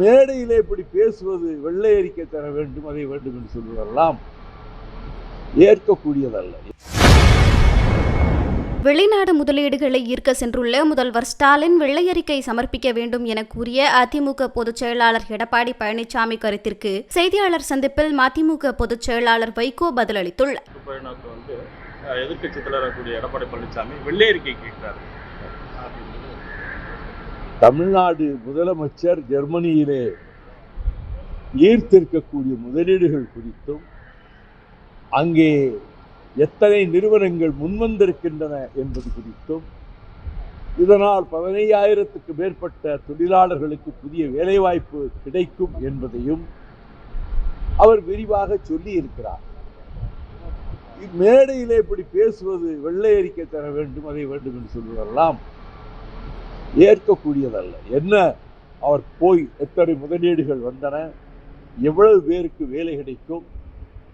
மேடையிலே இப்படி பேசுவது வெள்ளை அறிக்கை தர வேண்டும் அதை வேண்டும் என்று சொல்வதெல்லாம் ஏற்கக்கூடியதல்ல. வெளிநாடு முதலீடுகளை ஈர்க்க சென்றுள்ள முதல்வர் ஸ்டாலின் வெள்ளை அறிக்கை சமர்ப்பிக்க வேண்டும் என கூறிய அதிமுக பொதுச் செயலாளர் எடப்பாடி பழனிசாமி கருத்திற்கு செய்தியாளர் சந்திப்பில் மதிமுக பொதுச் செயலாளர் வைகோ பதிலளித்துள்ளார். எதிர்க்கட்சி தலைவராகக்கூடிய எடப்பாடி பழனிசாமி வெள்ளை அறிக்கை கேட்கிறாரு தமிழ்நாடு முதலமைச்சர் ஜெர்மனியிலே ஈர்த்திருக்கக்கூடிய முதலீடுகள் குறித்தும் அங்கே எத்தனை நிறுவனங்கள் முன்வந்திருக்கின்றன என்பது குறித்தும் இதனால் பதினையாயிரத்துக்கு மேற்பட்ட தொழிலாளர்களுக்கு புதிய வேலைவாய்ப்பு கிடைக்கும் என்பதையும் அவர் விரிவாக சொல்லி இருக்கிறார் மேடையிலே இப்படி பேசுவது வெள்ளை அறிக்கை தர வேண்டும் அதை வேண்டும் என்று சொல்வதெல்லாம் ஏற்கக்கூடியதல்ல. என்ன? அவர் போய் எத்தனை முதலீடுகள் வந்தன? எவ்வளவு பேருக்கு வேலை கிடைக்கும்?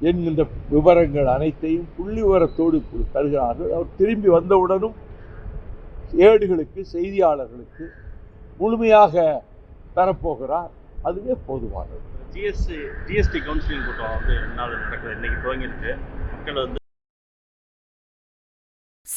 என்கின்ற விவரங்கள் அனைத்தையும் புள்ளி விவரத்தோடு தருகிறார்கள். அவர் திரும்பி வந்தவுடனும் ஏடுகளுக்கு செய்தியாளர்களுக்கு முழுமையாக தரப்போகிறார். அதுவே போதுமானது. ஜிஎஸ்டி ஜிஎஸ்டி கவுன்சிலிங் கூட்டம் வந்து நாள் நடக்குது. இன்னைக்கு துவங்கியிருக்கு. மக்கள் வந்து